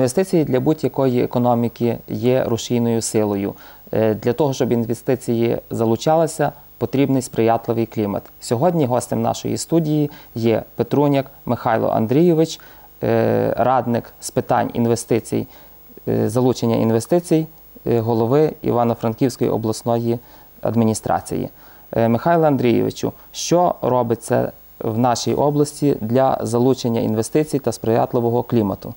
Інвестиції для будь-якої економіки є рушійною силою. Е, Для того, щоб інвестиції залучалися, потрібний сприятливий клімат. Сьогодні гостем нашої студії є Петруняк Михайло Андрійович, е, радник з питань інвестицій, е, залучення інвестицій голови Івано-Франківської обласної адміністрації. Михайло Андрійовичу, що робиться в нашій області для залучення інвестицій та сприятливого клімату?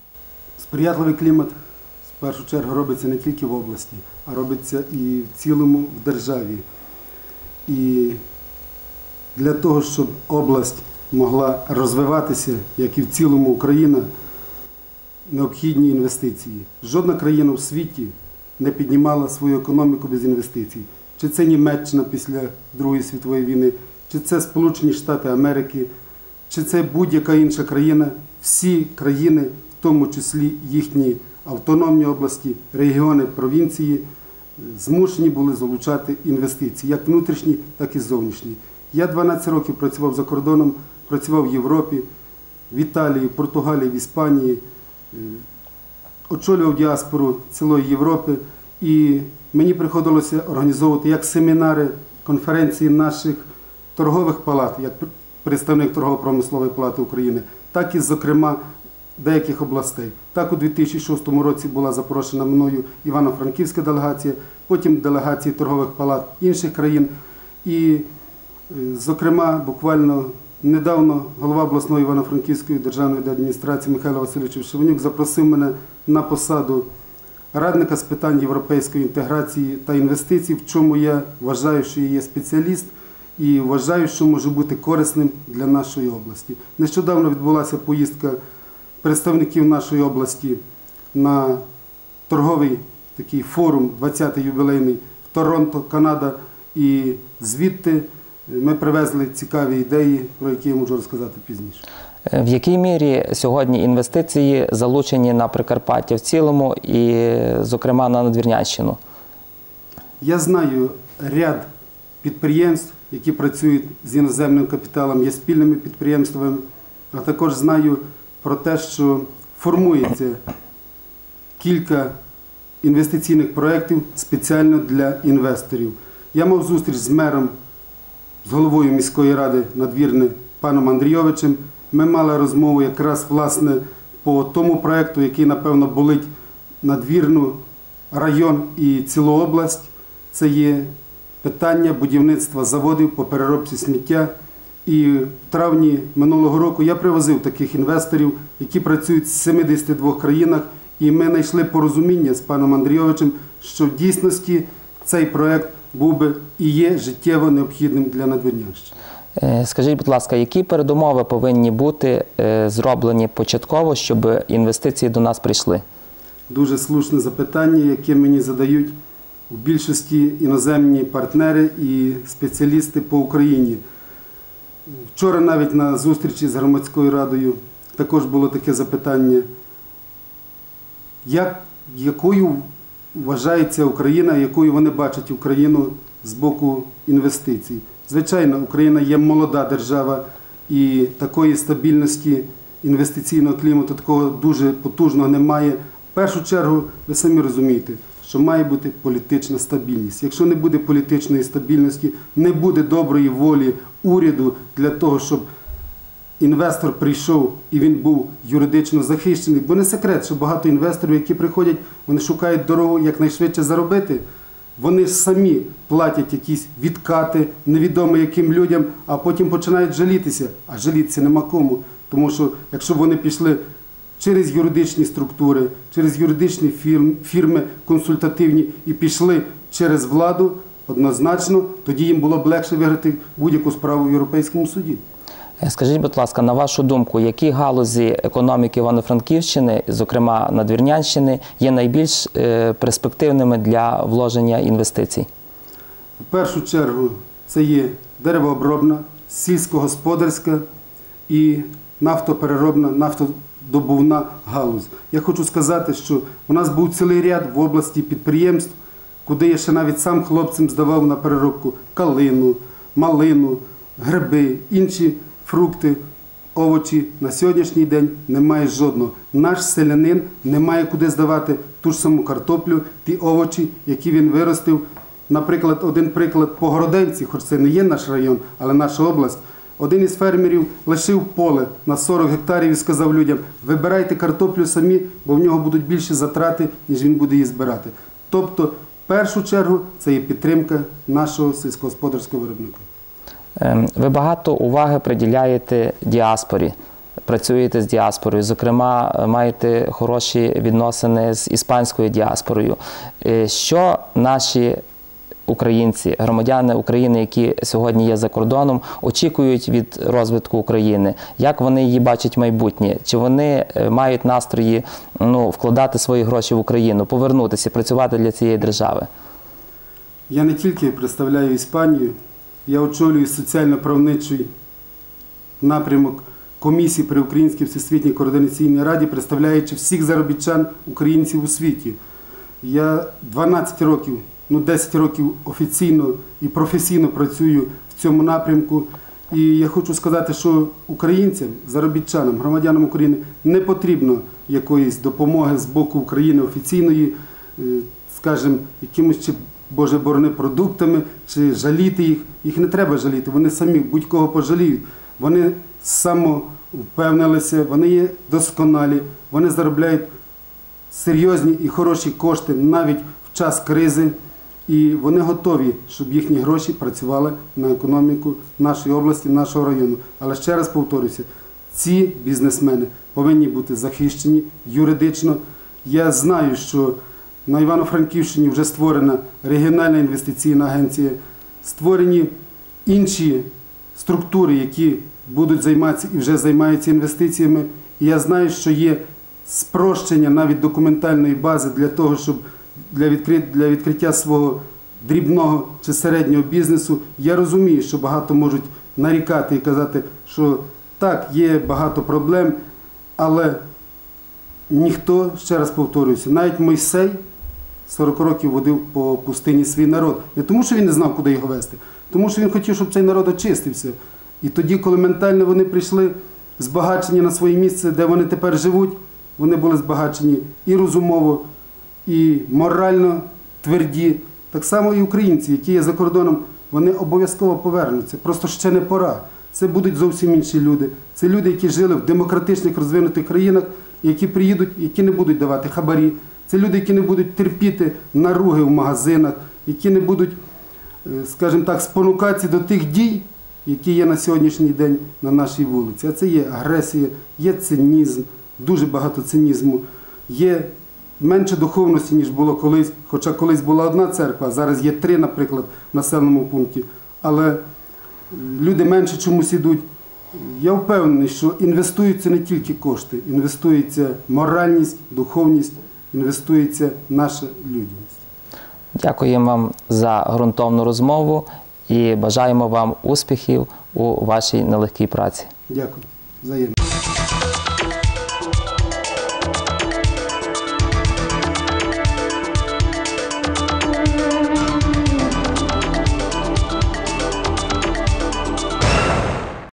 Сприятливий клімат в першу чергу робиться не тільки в області, а робиться і в цілому в державі. І для того, щоб область могла розвиватися, як і в цілому Україна, необхідні інвестиції. Жодна країна в світі не піднімала свою економіку без інвестицій. Чи це Німеччина після Другої світової війни, чи це Сполучені Штати Америки, чи це будь-яка інша країна, всі країни, тому числі їхні автономні області, регіони, провінції, змушені були залучати інвестиції, як внутрішні, так і зовнішні. Я 12 років працював за кордоном, працював в Європі, в Італії, Португалії, в Іспанії, е, очолював діаспору цілої Європи, і мені приходилося організовувати як семінари, конференції наших торгових палат, як представник торгово-промислової палати України, так і, зокрема, деяких областей. Так у 2006 році була запрошена мною Івано-Франківська делегація, потім делегації торгових палат інших країн. І, е, зокрема, буквально недавно голова обласної Івано-Франківської державної адміністрації Михайло Васильович Шевенюк запросив мене на посаду радника з питань європейської інтеграції та інвестицій, в чому я вважаю, що я є спеціаліст і вважаю, що може бути корисним для нашої області. Нещодавно відбулася поїздка представників нашої області на торговий такий форум, 20-й ювілейний в Торонто, Канада. І звідти ми привезли цікаві ідеї, про які я можу розказати пізніше. Е, В якій мірі сьогодні інвестиції залучені на Прикарпаття в цілому і, зокрема, на Надвірнянщину? Я знаю ряд підприємств, які працюють з іноземним капіталом, є спільними підприємствами, а також знаю про те, що формується кілька інвестиційних проєктів спеціально для інвесторів. Я мав зустріч з мером, з головою міської ради надвірне паном Андрійовичем. Ми мали розмову якраз власне по тому проєкту, який, напевно, болить надвірну район і цілу область. Це є питання будівництва заводів по переробці сміття. І в травні минулого року я привозив таких інвесторів, які працюють в 72 країнах, і ми знайшли порозуміння з паном Андрійовичем, що в дійсності цей проект був би і є життєво необхідним для Надвірнянщини. Е, Скажіть, будь ласка, які передумови повинні бути е, зроблені початково, щоб інвестиції до нас прийшли? Дуже слушне запитання, яке мені задають у більшості іноземні партнери і спеціалісти по Україні. Вчора навіть на зустрічі з громадською радою також було таке запитання, як, якою вважається Україна, якою вони бачать Україну з боку інвестицій. Звичайно, Україна є молода держава і такої стабільності інвестиційного клімату такого дуже потужного немає. В першу чергу, ви самі розумієте, що має бути політична стабільність. Якщо не буде політичної стабільності, не буде доброї волі уряду для того, щоб інвестор прийшов і він був юридично захищений. Бо не секрет, що багато інвесторів, які приходять, вони шукають дорогу якнайшвидше заробити. Вони самі платять якісь відкати невідомо яким людям, а потім починають жалітися. А жалітися нема кому. Тому що якщо вони пішли через юридичні структури, через юридичні фірми консультативні і пішли через владу, однозначно, тоді їм було б легше виграти будь-яку справу в Європейському суді. Е, Скажіть, будь ласка, на вашу думку, які галузі економіки Івано-Франківщини, зокрема Надвірнянщини, є найбільш е, перспективними для вложення інвестицій? В першу чергу це є деревообробна, сільськогосподарська і нафтопереробна, нафтодобувна галузь. Я хочу сказати, що у нас був цілий ряд в області підприємств, куди я ще навіть сам хлопцям здавав на переробку калину, малину, гриби, інші фрукти. овочі на сьогоднішній день немає жодного. Наш селянин не має куди здавати ту ж саму картоплю, ті овочі, які він виростив. Наприклад, один приклад по Городенці, хоч це не є наш район, але наша область. Один із фермерів лишив поле на 40 гектарів і сказав людям: вибирайте картоплю самі, бо в нього будуть більші затрати, ніж він буде її збирати. Тобто, в першу чергу, це є підтримка нашого сільськогосподарського виробника. Ем, Ви багато уваги приділяєте діаспорі, працюєте з діаспорою. Зокрема, е, маєте хороші відносини з іспанською діаспорою. Е, Що наші українці, громадяни України, які сьогодні є за кордоном, очікують від розвитку України? Як вони її бачать майбутнє? Чи вони е, мають настрої ну, вкладати свої гроші в Україну, повернутися, працювати для цієї держави? Я не тільки представляю Іспанію, я очолюю соціально-правничий напрямок комісії при Українській Всесвітній координаційній раді, представляючи всіх заробітчан українців у світі. Я 12 років, ну 10 років офіційно і професійно працюю в цьому напрямку. І я хочу сказати, що українцям, заробітчанам, громадянам України не потрібно якоїсь допомоги з боку України офіційної, е, скажімо, якимось чи Боже борони продуктами, чи жаліти їх. Їх не треба жаліти, вони самі будь-кого пожаліють. Вони самовпевнилися, вони є досконалі, вони заробляють серйозні і хороші кошти навіть в час кризи. І вони готові, щоб їхні гроші працювали на економіку нашої області, нашого району. Але ще раз повторюся, ці бізнесмени повинні бути захищені юридично. Я знаю, що на Івано-Франківщині вже створена регіональна інвестиційна агенція, створені інші структури, які будуть займатися і вже займаються інвестиціями. І я знаю, що є спрощення навіть документальної бази для того, щоб для, відкрит, для відкриття свого дрібного чи середнього бізнесу. Я розумію, що багато можуть нарікати і казати, що так, є багато проблем, але ніхто, ще раз повторююся, навіть Мойсей 40 років водив по пустині свій народ. Не тому, що він не знав, куди його вести, тому що він хотів, щоб цей народ очистився. І тоді, коли ментально вони прийшли збагачені на своє місце, де вони тепер живуть, вони були збагачені і розумово, і морально тверді. Так само і українці, які є за кордоном, вони обов'язково повернуться. Просто ще не пора. Це будуть зовсім інші люди. Це люди, які жили в демократичних розвинутих країнах, які приїдуть, які не будуть давати хабарі. Це люди, які не будуть терпіти наруги в магазинах, які не будуть, е, скажімо так, спонукатися до тих дій, які є на сьогоднішній день на нашій вулиці. А це є агресія, є цинізм, дуже багато цинізму, є менше духовності, ніж було колись. Хоча колись була одна церква, зараз є три, наприклад, в населеному пункті. Але люди менше чомусь ідуть. Я впевнений, що інвестуються не тільки кошти, інвестується моральність, духовність, інвестується наша людяність. Дякуємо вам за ґрунтовну розмову і бажаємо вам успіхів у вашій нелегкій праці. Дякую. Взаємно.